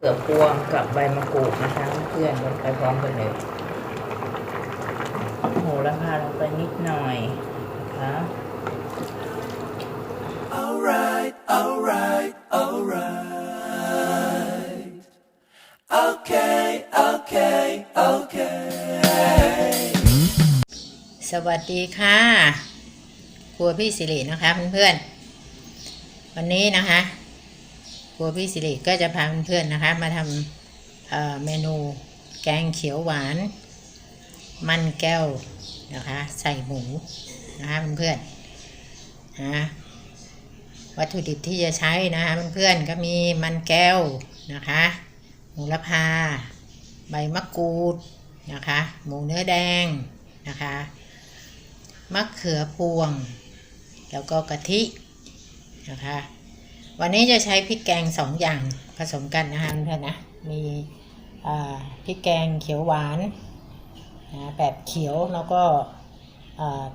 เกือบพวงกับใบมะกรูดนะคะเพื่อนลงไปพร้อมกันเลยโหระพาลงไปนิดหน่อยนะคะ Alright, alright, alright. Okay, okay, okay. สวัสดีค่ะครัวพี่สิรินะคะเพื่อนๆวันนี้นะคะ ครัวพี่สิริก็จะพาเพื่อนๆนะคะ มาทำเเมนูแกงเขียวหวาน มันแก้วนะคะ ใส่หมูนะคะเพื่อนๆนะวัตถุดิบที่จะใช้นะคะเพื่อนๆก็มีมันแก้วนะคะหมูละพา ใบมะกรูดนะคะ หมูเนื้อแดงนะคะมะเขือพวง แล้วก็กะทินะคะ วันนี้จะใช้พริกแกงสองอย่างผสมกันนะคะเพื่อนนะ มีพริกแกงเขียวหวานนะแบบเขียวแล้วก็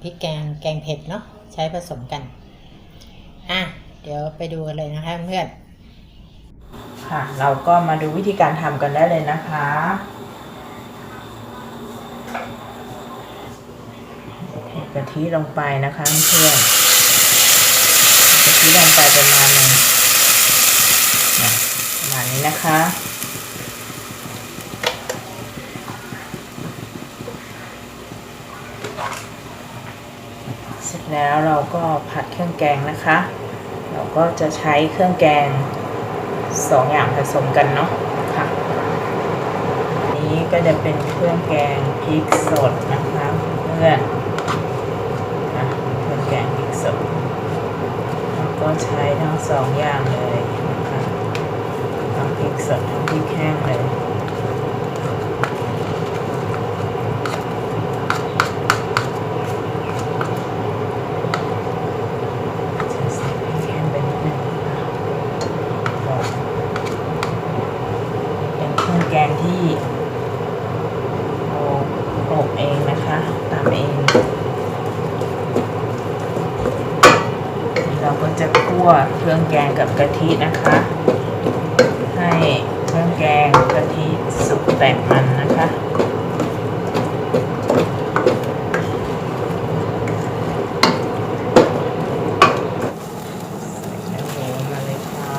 พริกแกงแกงเผ็ดเนาะใช้ผสมกัน อะ เดี๋ยวไปดูกันเลยนะคะเพื่อนค่ะ เราก็มาดูวิธีการทำกันได้เลยนะคะเทกะทิลงไปนะคะเพื่อนกะทิลงไปประมาณหนึ่ง มาณนี้นะคะ เสร็จแล้วเราก็ผัดเครื่องแกงนะคะ เราก็จะใช้เครื่องแกงสองอย่างผสมกันเนาะค่ะ นี้ก็จะเป็นเครื่องแกงพริกสดนะคะเพื่อนเครื่องแกงพริกสดก็ใช้ทั้งสองอย่างเลย นะคะทั้งพริกสดทั้งพริกแห้งเลยแห้งไปนิดนึงนะคะก็เป็นเครื่องแกงที่เราโขลกเองนะคะตำเองเราก็จะคั่วเครื่องแกงกับกะทินะคะ งแกงกะทิสุกแตกมันนะคะ ใส่เนื้อหมูมาเลยค่ะ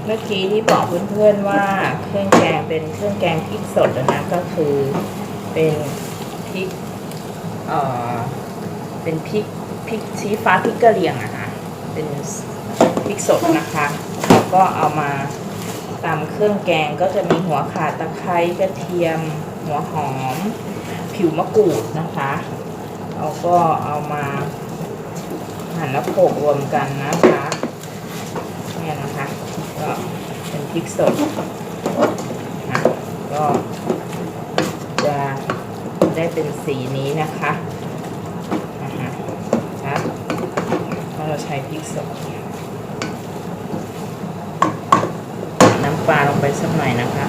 เมื่อกี้ที่บอกเพื่อนๆว่าเครื่องแกงเป็นเครื่องแกงพริกสดนะก็คือเป็นพริกเอ่อเป็นพริกพริกชี้ฟ้าพริกกะเหรี่ยงอะนะเป็นพริกสดนะคะแล้วก็เอามาตำเครื่องแกงก็จะมีหัวข่าตะไคร้กระเทียม หัวหอม ผิวมะกรูดนะคะแล้วก็เอามาหั่นแล้วโขลกรวมกันนะคะเนี่ยนะคะ ก็เป็นพริกสดนะก็จะได้เป็นสีนี้นะคะนะคะนะเพราะเราใช้พริกสดน้ำปลาลงไปสักหน่อยนะคะ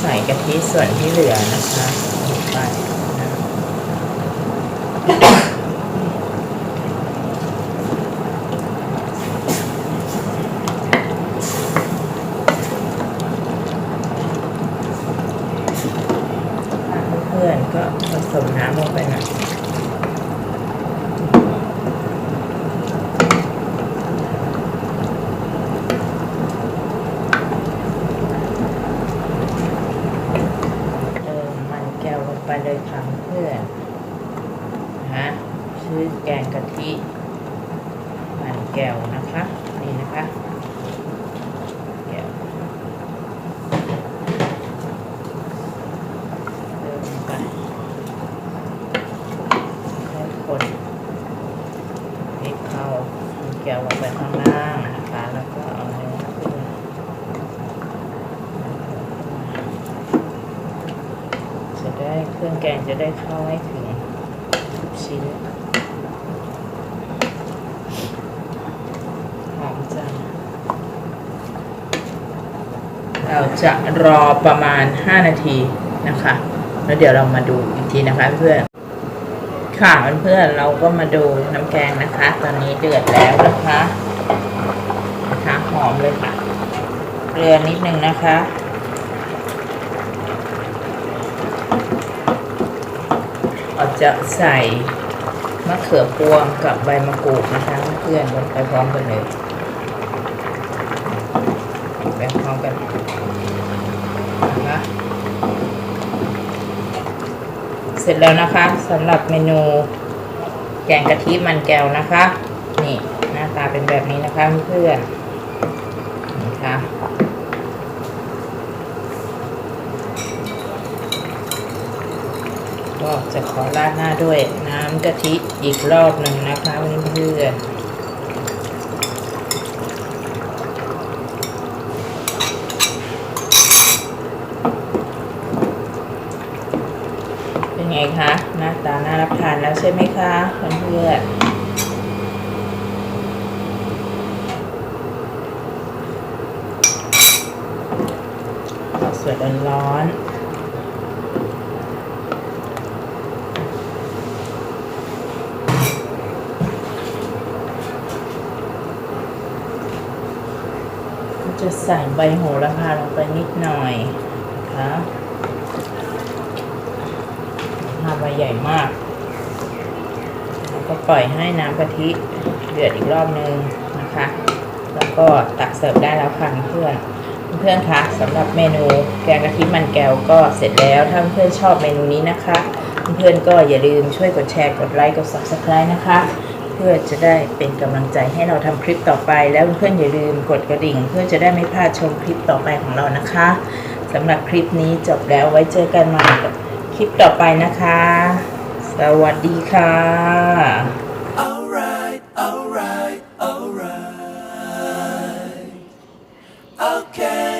ใส่กะทิส่วนที่เหลือนะคะลงไปนะเพื่อนๆก็ผสมน้ำลงไปหน่อยเติมมันแก้วลงไปเลยค่ะเพื่อนนะ รื่องแกงจะได้เข้าให้ถึงทุกชิ้นหอมจังเราจะรอประมาณ 5 นาทีนะคะ แล้วเดี๋ยวเรามาดูอีกทีนะคะเพื่อนค่ะเพื่อนเราก็มาดูน้ำแกงนะคะ ตอนนี้เดือดแล้วนะคะนะคะหอมเลยค่ะเกลือนิดนึงนะคะเรา จะใส่มะเขือพวงกับใบมะกรูดนะคะเพื่อนลงไปพร้อมกันเลยไปพร้อมกันนะคะเสร็จแล้วนะคะสำหรับเมนูแกงกะทิมันแก้วนะคะ นี่หน้าตาเป็นแบบนี้นะคะเพื่อนนะคะก็ จะขอราดหน้าด้วยน้ำกะทิอีกรอบหนึ่งนะคะเพื่อนเป็นไงคะหน้าตาน่ารับทานแล้วใช่ไหมคะเพื่อนๆข้าสวยร้อนๆ จะใส่ใบโหระพาลงไปนิดหน่อยนะคะหาใบใหญ่มาก แล้วก็ปล่อยให้น้ำกะทิเดือดอีกรอบนึงนะคะ แล้วก็ตักเสิร์ฟได้แล้วค่ะเพื่อนเพื่อนคะสำหรับเมนูแกงกะทิมันแก้วก็เสร็จแล้ว ถ้าเพื่อนชอบเมนูนี้นะคะ เพื่อนก็อย่าลืมช่วยกดแชร์ กดไลค์ กด subscribe นะคะ เพื่อจะได้เป็นกำลังใจให้เราทำคลิปต่อไป แล้วเพื่อนอย่าลืมกดกระดิ่ง เพื่อจะได้ไม่พลาดชมคลิปต่อไปของเรานะคะสำหรับคลิปนี้จบแล้วไว้เจอกันใหม่คลิปต่อไปนะคะ สวัสดีค่ะ okay